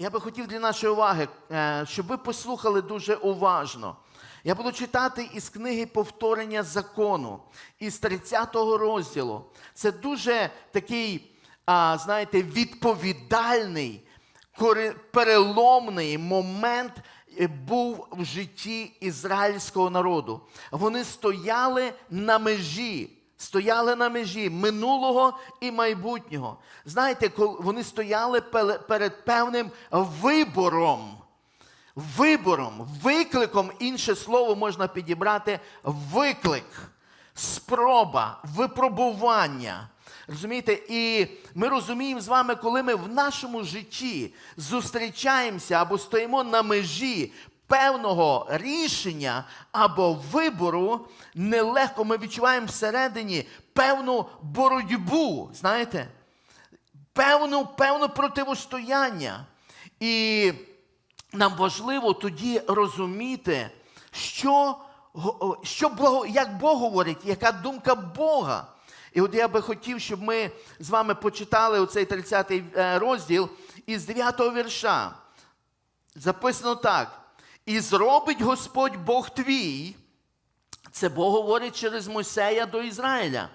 Я би хотів для нашої уваги, е, щоб ви послухали дуже уважно. Я буду читати із книги повторення закону, із 30 розділу. Це дуже такий, знаєте, відповідальний, переломний момент е, був в житті ізраїльського народу. Вони стояли на межі. Стояли на межі минулого і майбутнього. Знаєте, вони стояли перед певним вибором. Вибором, викликом, інше слово можна підібрати виклик, спроба, випробування. Розумієте, і ми розуміємо з вами, коли ми в нашому житті зустрічаємося або стоїмо на межі певного рішення або вибору, нелегко ми відчуваємо всередині певну боротьбу, знаєте, певну, певне противостояння. І нам важливо тоді розуміти, що, що Бог, як Бог говорить, яка думка Бога. І от я би хотів, щоб ми з вами почитали оцей 30 розділ із 9 вірша. Записано так: І зробить Господь Бог твій, це Бог говорить через Мойсея до Ізраїля.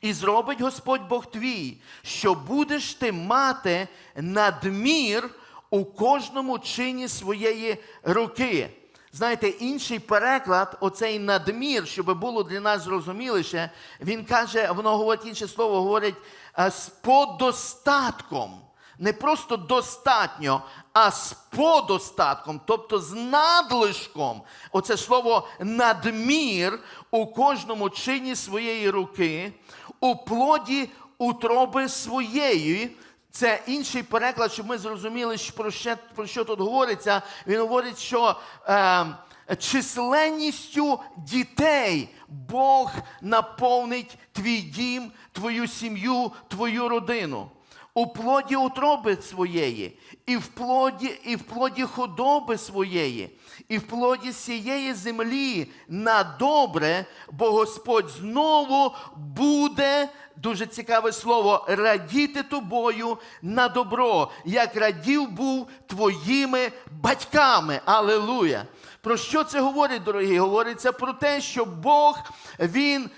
І зробить Господь Бог твій, що будеш ти мати надмір у кожному чині своєї руки. Знаєте, інший переклад, оцей надмір, щоб було для нас зрозуміліше, він каже, воно говорить інше слово, говорить е, з подостатком. Не просто достатньо, а з подостатком, тобто з надлишком. Оце слово надмір у кожному чині своєї руки, у плоді утроби своєї. Це інший переклад, щоб ми зрозуміли, про, що, про що тут говориться. Він говорить, що е, численністю дітей Бог наповнить твій дім, твою сім'ю, твою родину у плоді утроби своєї, і в плоді, і в плоді худоби своєї, і в плоді сієї землі на добре, бо Господь знову буде, дуже цікаве слово, радіти тобою на добро, як радів був твоїми батьками. Алелуя! Про що це говорить, дорогі? Говориться про те, що Бог Він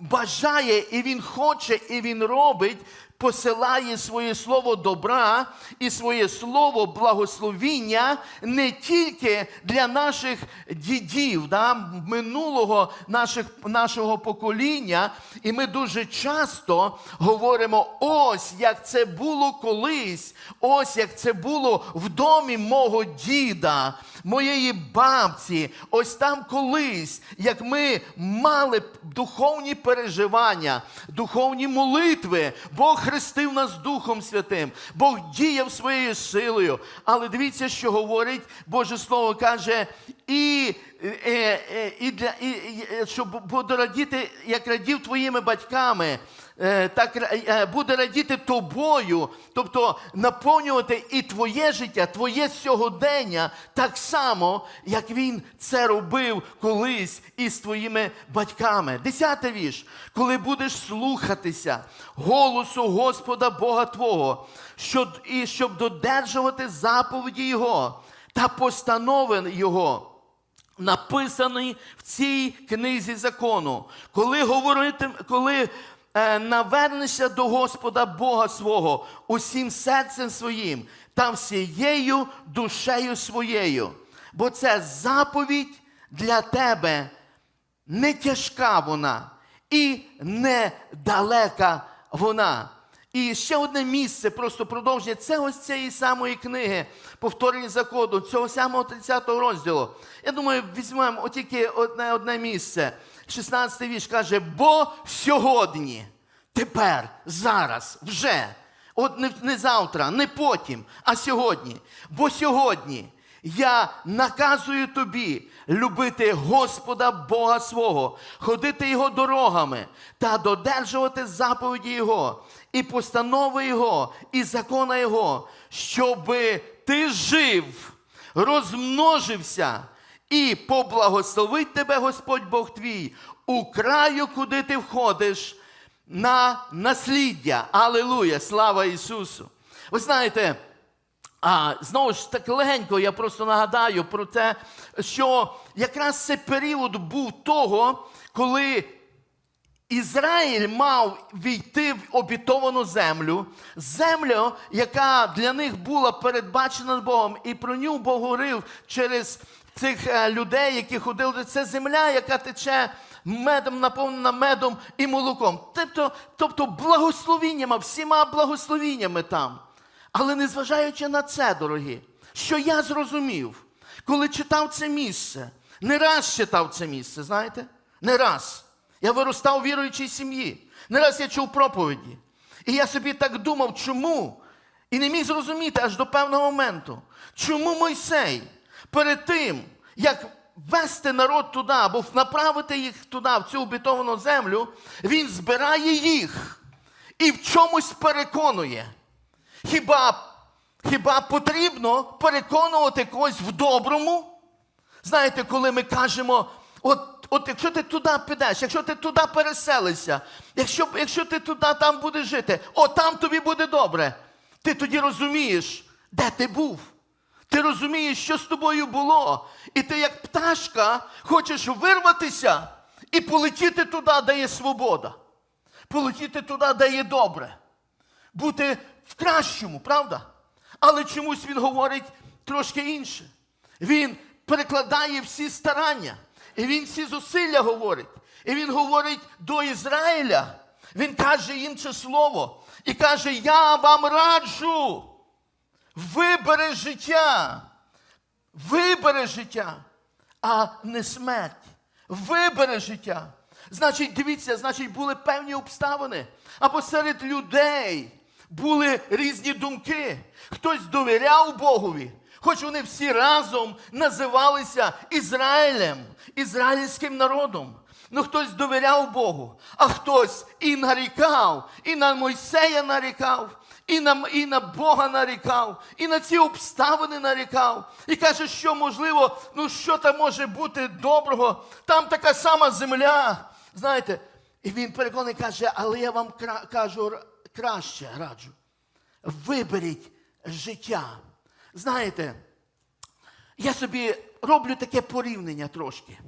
бажає і Він хоче, і Він робить посилає своє слово добра і своє слово благословіння не тільки для наших дідів, да, минулого наших, нашого покоління. І ми дуже часто говоримо: ось як це було колись, ось як це було в домі мого діда, моєї бабці, ось там колись, як ми мали духовні переживання, духовні молитви. Бог хрестив нас Духом Святим, Бог діяв своєю силою. Але дивіться, що говорить Боже Слово каже, і, е, е, і, для, і, і щоб буде радіти, як радів твоїми батьками. Е, Так е, буде радіти тобою, тобто наповнювати і твоє життя, твоє сьогодення, так само, як він це робив колись із твоїми батьками. Десятий вірш. Коли будеш слухатися голосу Господа Бога Твого, що, і щоб додержувати заповіді Його та постанови Його написаний в цій книзі закону. Коли говорити, коли е, навернешся до Господа Бога свого усім серцем своїм та всією душею своєю, бо це заповідь для тебе не тяжка вона і недалека вона. І ще одне місце, просто продовження. Це ось цієї самої книги, повторення закону, цього самого 30 розділу. Я думаю, візьмемо тільки одне одне місце. 16 вірш каже: бо сьогодні, тепер, зараз, вже, от не, не завтра, не потім, а сьогодні. Бо сьогодні я наказую тобі любити Господа Бога свого, ходити Його дорогами та додержувати заповіді Його, і постанови Його, і закона Його, щоби ти жив, розмножився і поблагословить тебе Господь Бог твій у краю, куди ти входиш, на насліддя. Алілуя! Слава Ісусу! Ви знаєте, А знову ж так легенько, я просто нагадаю про те, що якраз це період був того, коли Ізраїль мав війти в обітовану землю, землю, яка для них була передбачена Богом, і про нього Бог говорив через цих е, людей, які ходили. Це земля, яка тече медом, наповнена медом і молоком. Тобто, тобто благословіннями, всіма благословіннями там. Але незважаючи на це, дорогі, що я зрозумів, коли читав це місце, не раз читав це місце, знаєте? Не раз. Я виростав у віруючій сім'ї. Не раз я чув проповіді. І я собі так думав, чому? І не міг зрозуміти аж до певного моменту, чому Мойсей перед тим, як вести народ туди або направити їх туди, в цю обітовану землю, він збирає їх і в чомусь переконує. Хіба, хіба потрібно переконувати когось в доброму? Знаєте, коли ми кажемо, от, от якщо ти туди підеш, якщо ти туди переселишся, якщо, якщо ти туди там будеш жити, о, там тобі буде добре. Ти тоді розумієш, де ти був. Ти розумієш, що з тобою було. І ти, як пташка, хочеш вирватися і полетіти туди, де є свобода. Полетіти туди, де є добре. Бути в кращому, правда? Але чомусь він говорить трошки інше. Він перекладає всі старання, і він всі зусилля говорить. І він говорить до Ізраїля. Він каже їм це слово і каже: Я вам раджу. Вибери життя. Вибери життя, а не смерть. Вибери життя. Значить, дивіться, значить, були певні обставини. Або серед людей були різні думки. Хтось довіряв Богові, хоч вони всі разом називалися Ізраїлем, ізраїльським народом. Ну, хтось довіряв Богу, а хтось і нарікав, і на Мойсея нарікав, і на, і на Бога нарікав, і на ці обставини нарікав. І каже, що можливо, ну що там може бути доброго? Там така сама земля. Знаєте, і він переконаний каже, але я вам кра- кажу краще раджу. Виберіть життя. Знаєте, я собі роблю таке порівняння трошки.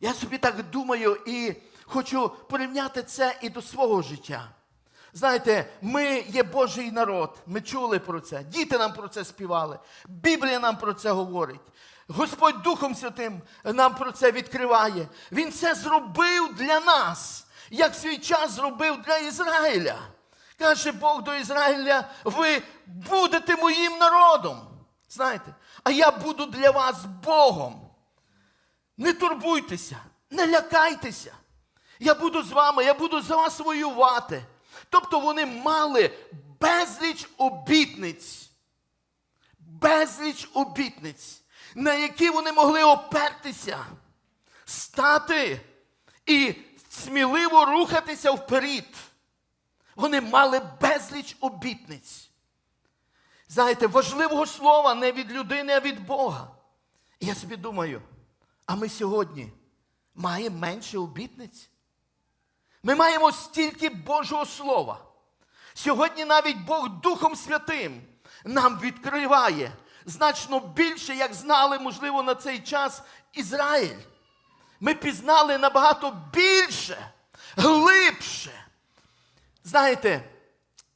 Я собі так думаю і хочу порівняти це і до свого життя. Знаєте, ми є Божий народ, ми чули про це, діти нам про це співали, Біблія нам про це говорить. Господь Духом Святим нам про це відкриває. Він це зробив для нас, як свій час зробив для Ізраїля. Каже Бог до Ізраїля: ви будете моїм народом. Знаєте, а я буду для вас Богом. Не турбуйтеся, не лякайтеся. Я буду з вами, я буду за вас воювати. Тобто вони мали безліч обітниць, безліч обітниць, на які вони могли опертися, стати і сміливо рухатися вперед. Вони мали безліч обітниць. Знаєте, важливого слова не від людини, а від Бога. І я собі думаю, а ми сьогодні маємо менше обітниць? Ми маємо стільки Божого Слова. Сьогодні навіть Бог Духом Святим нам відкриває значно більше, як знали, можливо, на цей час Ізраїль. Ми пізнали набагато більше, глибше. Знаєте,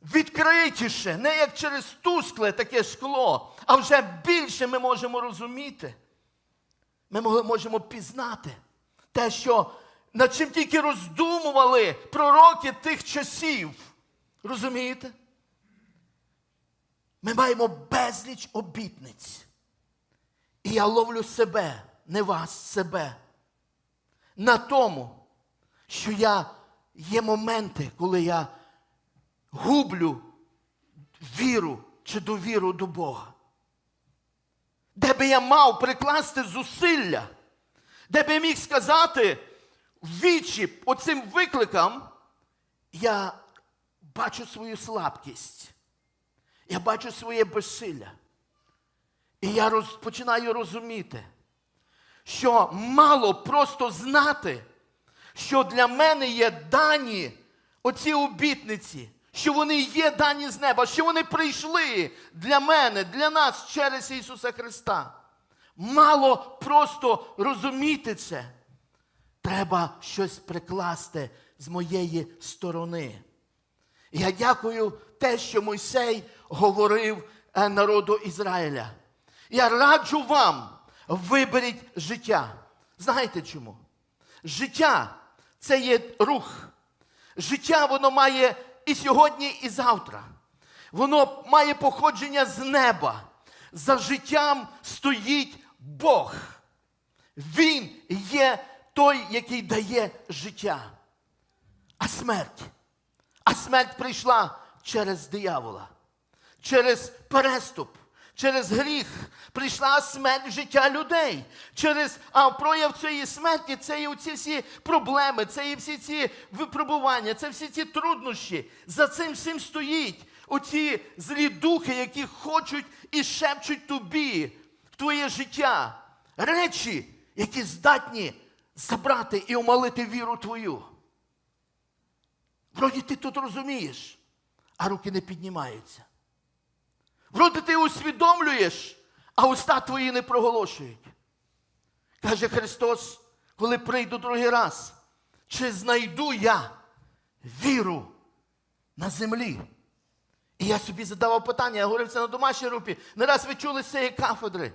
відкритіше, не як через тускле таке скло, а вже більше ми можемо розуміти. Ми можемо пізнати те, що над чим тільки роздумували пророки тих часів. Розумієте? Ми маємо безліч обітниць. І я ловлю себе, не вас, себе. На тому, що я є моменти, коли я гублю віру чи довіру до Бога де би я мав прикласти зусилля, де би я міг сказати вічі оцим викликам, я бачу свою слабкість, я бачу своє безсилля. І я роз, починаю розуміти, що мало просто знати, що для мене є дані оці обітниці, що вони є дані з неба, що вони прийшли для мене, для нас через Ісуса Христа. Мало просто розуміти це. Треба щось прикласти з моєї сторони. Я дякую те, що Мойсей говорив е, народу Ізраїля. Я раджу вам, виберіть життя. Знаєте чому? Життя це є рух. Життя воно має і сьогодні, і завтра. Воно має походження з неба. За життям стоїть Бог. Він є той, який дає життя. А смерть. А смерть прийшла через диявола, через переступ, через гріх. Прийшла смерть життя людей. Через а прояв цієї смерті це і оці всі проблеми, це і всі ці випробування, це всі ці труднощі. За цим всім стоїть оці злі духи, які хочуть і шепчуть тобі в твоє життя. Речі, які здатні забрати і омалити віру твою. Вроді ти тут розумієш, а руки не піднімаються. Вроді ти усвідомлюєш, а уста твої не проголошують. Каже Христос, коли прийду другий раз, чи знайду я віру на землі? І я собі задавав питання, я говорив це на домашній групі. Не раз ви чули з цієї кафедри.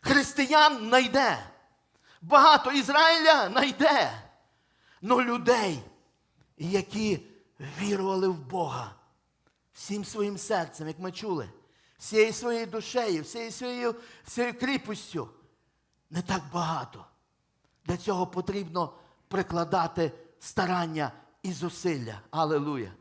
Християн найде. Багато Ізраїля найде. Но людей, які вірували в Бога всім своїм серцем, як ми чули, всією своєю душею, всією своєю, всією кріпостю, не так багато. Для цього потрібно прикладати старання і зусилля. Алелуя.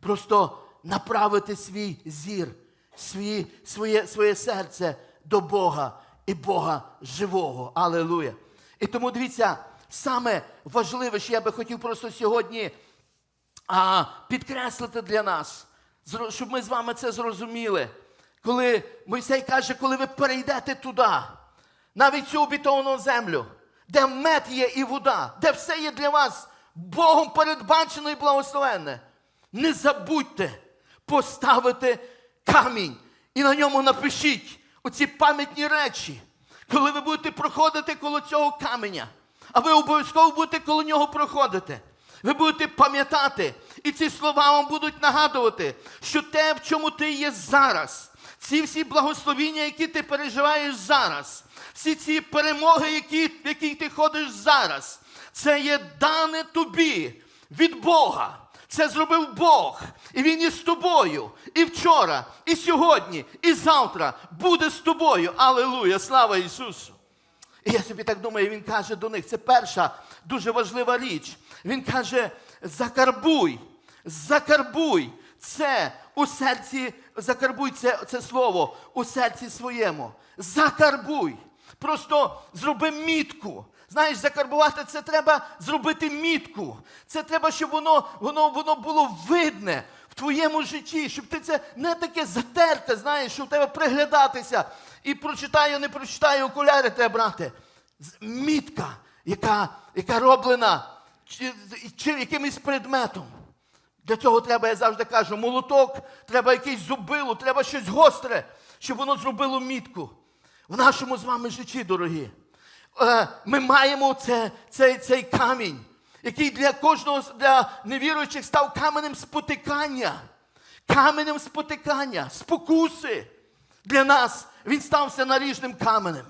Просто направити свій зір, свій, своє, своє серце до Бога і Бога живого. Алелуя. І тому дивіться, саме важливе, що я би хотів просто сьогодні а, підкреслити для нас, щоб ми з вами це зрозуміли. Коли Мойсей каже, коли ви перейдете туди, навіть цю обітовану землю, де мед є і вода, де все є для вас Богом передбачено і благословенне, не забудьте поставити камінь і на ньому напишіть оці пам'ятні речі. Коли ви будете проходити коло цього каменя, а ви обов'язково будете коло нього проходити. Ви будете пам'ятати, і ці слова вам будуть нагадувати, що те, в чому ти є зараз, ці всі благословіння, які ти переживаєш зараз, всі ці перемоги, які, в які ти ходиш зараз, це є дане тобі від Бога. Це зробив Бог. І Він і з тобою. І вчора, і сьогодні, і завтра буде з тобою. Алелуя! Слава Ісусу! І я собі так думаю, він каже до них, це перша дуже важлива річ. Він каже: закарбуй, закарбуй це у серці, закарбуй це, це слово у серці своєму. Закарбуй. Просто зроби мітку. Знаєш, закарбувати це треба зробити мітку. Це треба, щоб воно, воно, воно було видне в твоєму житті, щоб ти це не таке затерте, знаєш, щоб в тебе приглядатися. І прочитаю, не прочитаю, окуляри треба брати. Мітка, яка, яка роблена чи, чи якимось предметом. Для цього треба, я завжди кажу, молоток, треба якийсь зубило, треба щось гостре, щоб воно зробило мітку. В нашому з вами житті, дорогі. Е, Ми маємо це, цей, цей камінь, який для кожного для невіруючих став каменем спотикання. Каменем спотикання, спокуси. Для нас він стався наріжним каменем.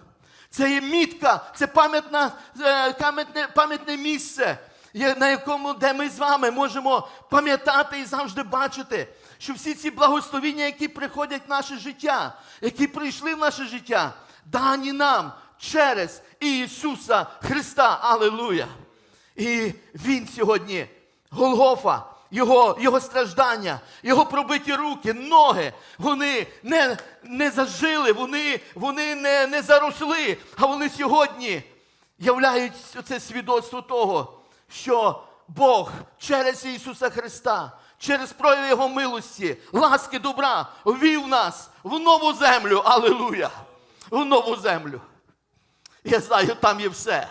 Це є мітка, це е, пам'ятне, пам'ятне місце, на якому, де ми з вами можемо пам'ятати і завжди бачити, що всі ці благословіння, які приходять в наше життя, які прийшли в наше життя, дані нам через Ісуса Христа. Аллилуйя! І Він сьогодні, Голгофа, його, його страждання, його пробиті руки, ноги, вони не, не зажили, вони, вони не, не заросли, а вони сьогодні являють це свідоцтво того, що Бог через Ісуса Христа, через прояв Його милості, ласки добра, ввів нас в нову землю. Аллилуйя! В нову землю. Я знаю, там є все.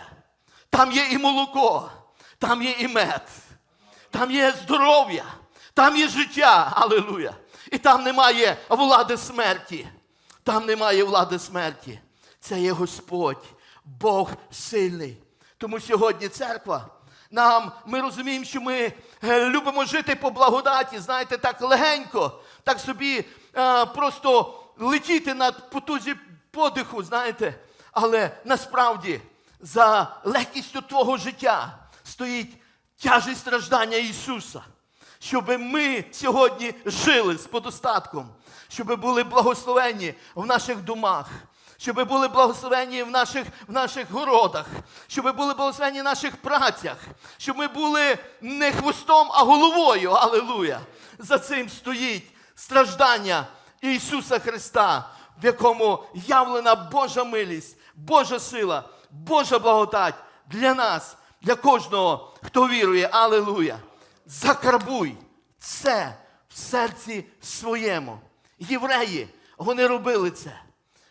Там є і молоко, там є і мед, там є здоров'я, Там є життя, алелуя. І там немає влади смерті. Там немає влади смерті. Це є Господь, Бог сильний. Тому сьогодні церква. Нам ми розуміємо, що ми е, любимо жити по благодаті, знаєте, так легенько, так собі е, просто летіти над потузі подиху, знаєте. Але насправді за легкістю твого життя стоїть тяжість страждання Ісуса щоб ми сьогодні жили з подостатком, щоб були благословені в наших домах, щоб були благословені в наших, в наших городах, щоб були благословені в наших працях, щоб ми були не хвостом, а головою. Алілуя! За цим стоїть страждання Ісуса Христа, в якому явлена Божа милість, Божа сила, Божа благодать для нас, для кожного, хто вірує. Алілуя! закарбуй це в серці своєму. Євреї, вони робили це.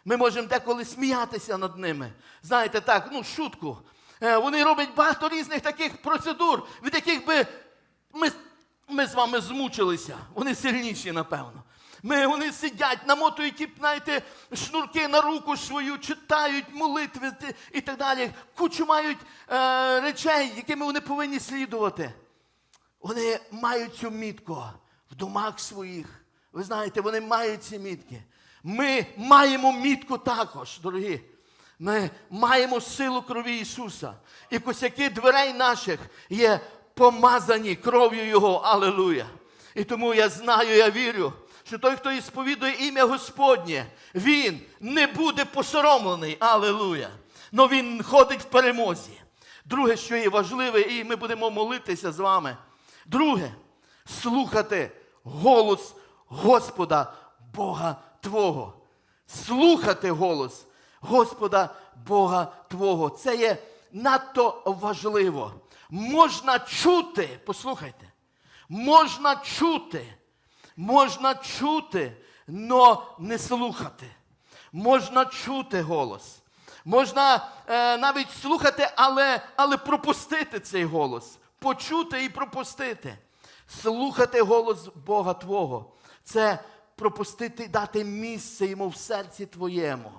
Ми можемо деколи сміятися над ними. Знаєте, так, ну, шутку. Е, Вони роблять багато різних таких процедур, від яких би ми, ми з вами змучилися. Вони сильніші, напевно. Ми, вони сидять, намотують, знаєте, шнурки на руку свою, читають молитви і так далі. Кучу мають е, речей, якими вони повинні слідувати. Вони мають цю мітку в домах своїх. Ви знаєте, вони мають ці мітки. Ми маємо мітку також, дорогі. Ми маємо силу крові Ісуса. І косяки дверей наших є помазані кров'ю Його. Алелуя. І тому я знаю, я вірю, що той, хто ісповідує ім'я Господнє, він не буде посоромлений. Алелуя. Но він ходить в перемозі. Друге, що є важливе, і ми будемо молитися з вами. Друге, слухати голос Господа Бога Твого. Слухати голос Господа Бога Твого. Це є надто важливо. Можна чути, послухайте, можна чути, можна чути, но не слухати. Можна чути голос. Можна е, навіть слухати, але, але пропустити цей голос. Почути і пропустити. Слухати голос Бога Твого. Це пропустити, дати місце йому в серці твоєму.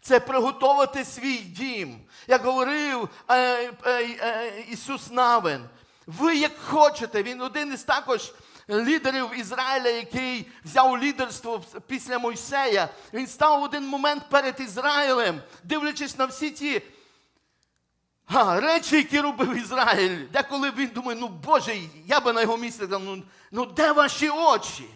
Це приготувати свій дім. Як говорив е, е, е, Ісус Навин, ви як хочете, він один із також лідерів Ізраїля, який взяв лідерство після Мойсея. Він став в один момент перед Ізраїлем, дивлячись на всі ті Га, речі, які робив Ізраїль. Деколи він думає, ну Боже, я би на його місці сказав, ну, ну де ваші очі?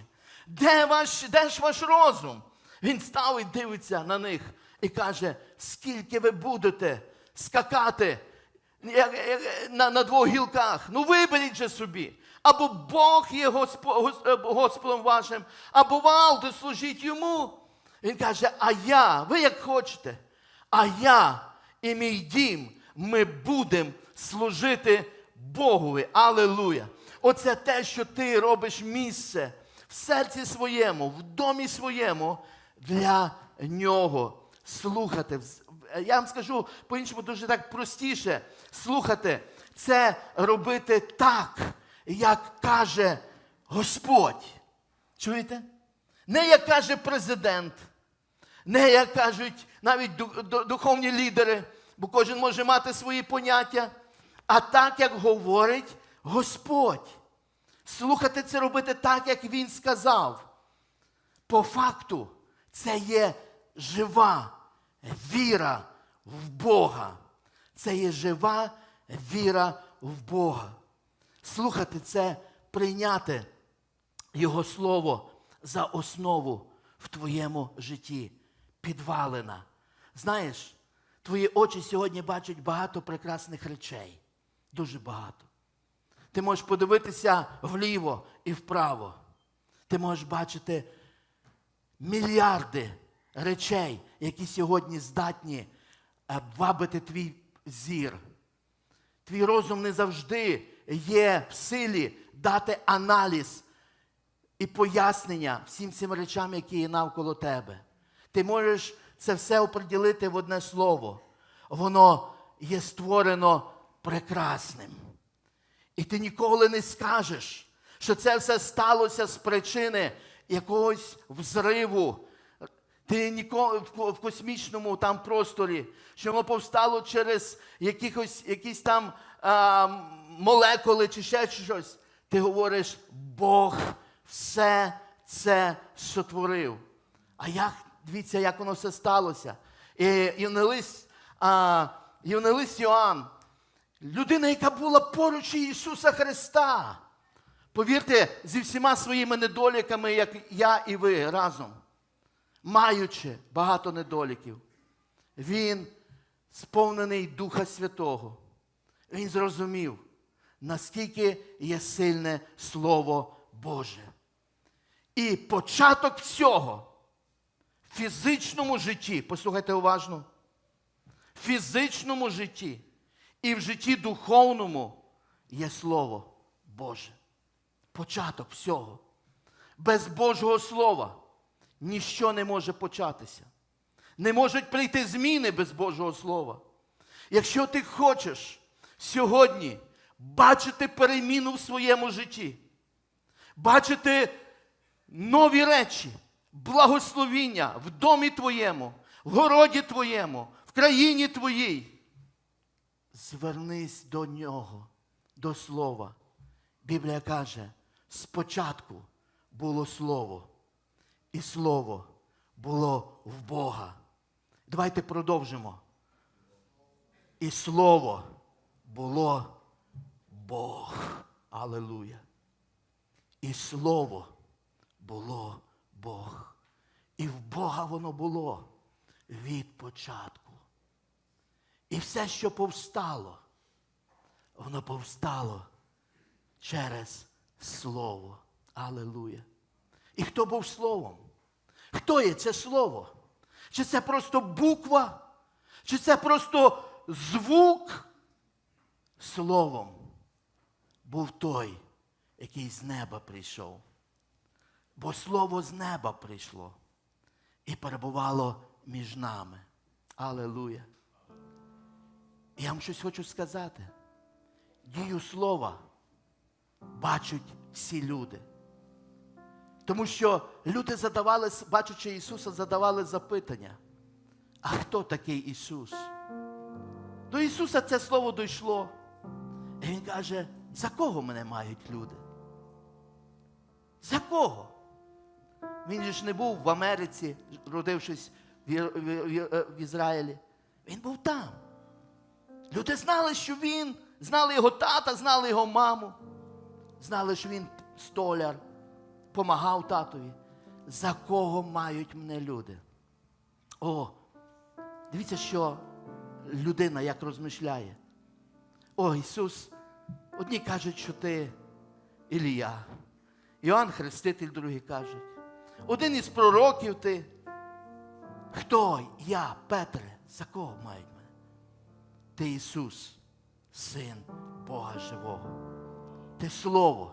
Де, ваш, де ж ваш розум? Він став і дивиться на них і каже, скільки ви будете скакати на, на двох гілках? Ну виберіть же собі. Або Бог є Господом вашим, або Валду служіть йому. Він каже, а я, ви як хочете, а я і мій дім, ми будемо служити Богові. Алелуя! Оце те, що ти робиш місце в серці своєму, в домі своєму для нього. Слухати. Я вам скажу по-іншому дуже так простіше. Слухати це робити так, як каже Господь. Чуєте? Не як каже президент, не як кажуть навіть ду- ду- духовні лідери, бо кожен може мати свої поняття, а так, як говорить Господь. Слухати це робити так, як Він сказав. По факту, це є жива віра в Бога. Це є жива віра в Бога. Слухати це прийняти Його Слово за основу в твоєму житті. Підвалина. Знаєш, твої очі сьогодні бачать багато прекрасних речей. Дуже багато. Ти можеш подивитися вліво і вправо. Ти можеш бачити мільярди речей, які сьогодні здатні е, вабити твій зір. Твій розум не завжди є в силі дати аналіз і пояснення всім цим речам, які є навколо тебе. Ти можеш це все оприділити в одне слово. Воно є створено прекрасним. І ти ніколи не скажеш, що це все сталося з причини якогось взриву. Ти ніколи в космічному там просторі, що воно повстало через якихось, якісь там а, молекули чи ще щось. Ти говориш, Бог все це сотворив. А як, дивіться, як воно все сталося. І Євангелист, Йоанн, людина, яка була поруч Ісуса Христа. Повірте, зі всіма своїми недоліками, як я і ви разом, маючи багато недоліків, він сповнений Духа Святого. Він зрозумів, наскільки є сильне Слово Боже. І початок всього в фізичному житті, послухайте уважно, в фізичному житті і в житті духовному є Слово Боже. Початок всього. Без Божого Слова ніщо не може початися. Не можуть прийти зміни без Божого Слова. Якщо ти хочеш сьогодні бачити переміну в своєму житті, бачити нові речі, благословіння в домі твоєму, в городі твоєму, в країні твоїй, звернись до нього, до слова. Біблія каже, спочатку було слово, і слово було в Бога. Давайте продовжимо. І слово було Бог. Алелуя. І слово було Бог. І в Бога воно було від початку. І все, що повстало, воно повстало через Слово. Алелуя. І хто був Словом? Хто є це Слово? Чи це просто буква? Чи це просто звук? Словом був той, який з неба прийшов. Бо Слово з неба прийшло і перебувало між нами. Алелуя. Я вам щось хочу сказати. Дію слова бачать всі люди. Тому що люди задавали, бачачи Ісуса, задавали запитання. А хто такий Ісус? До Ісуса це слово дійшло. І Він каже, за кого мене мають люди? За кого? Він ж не був в Америці, родившись в, в- в- в Ізраїлі. Він був там. Люди знали, що він, знали його тата, знали його маму, знали, що він столяр, помагав татові. За кого мають мене люди? О, дивіться, що людина як розмишляє. О, Ісус, одні кажуть, що ти Ілія. Іоанн Хреститель, другі кажуть. Один із пророків ти. Хто я, Петре, за кого мають мене? Ти Ісус, Син Бога Живого. Ти Слово,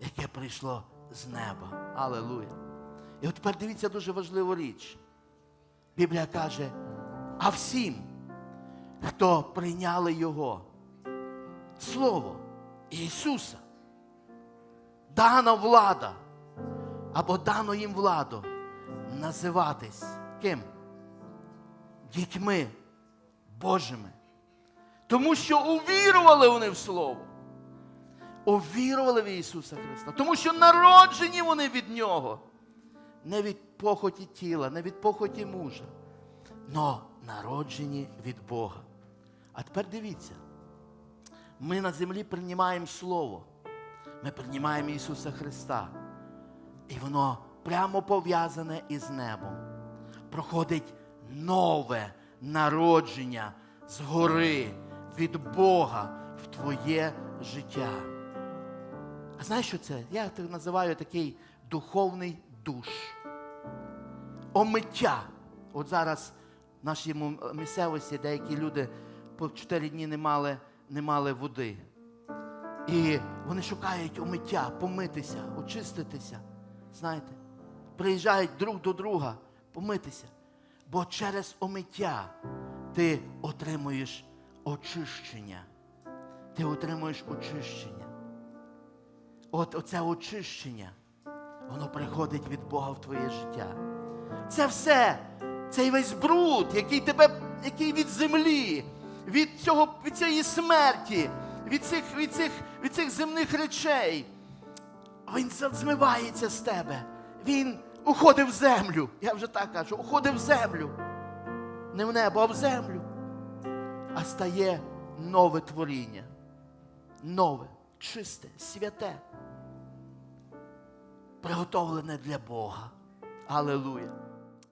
яке прийшло з неба. Алелуя. І от тепер дивіться дуже важливу річ. Біблія каже, а всім, хто прийняли Його, Слово Ісуса, дана влада, або дано їм владу називатись ким? Дітьми Божими. Тому що увірували вони в Слово. Увірували в Ісуса Христа. Тому що народжені вони від Нього. Не від похоті тіла, не від похоті мужа, но народжені від Бога. А тепер дивіться, ми на землі приймаємо Слово. Ми приймаємо Ісуса Христа. І воно прямо пов'язане із небом. Проходить нове народження згори від Бога в твоє життя. А знаєш, що це? Я це називаю такий духовний душ. Омиття. От зараз в нашій місцевості деякі люди по 4 дні не мали, не мали води. І вони шукають омиття, помитися, очиститися. Знаєте, приїжджають друг до друга помитися. Бо через омиття ти отримуєш очищення. Ти отримуєш очищення. от оце очищення, воно приходить від Бога в твоє життя. Це все, цей весь бруд, який тебе, який від землі, від, цього, від цієї смерті, від цих, від, цих, від цих земних речей, він змивається з тебе. Він уходить в землю. Я вже так кажу, уходить в землю. Не в небо, а в землю. А стає нове творіння. Нове, чисте, святе. Приготовлене для Бога. Алелуя.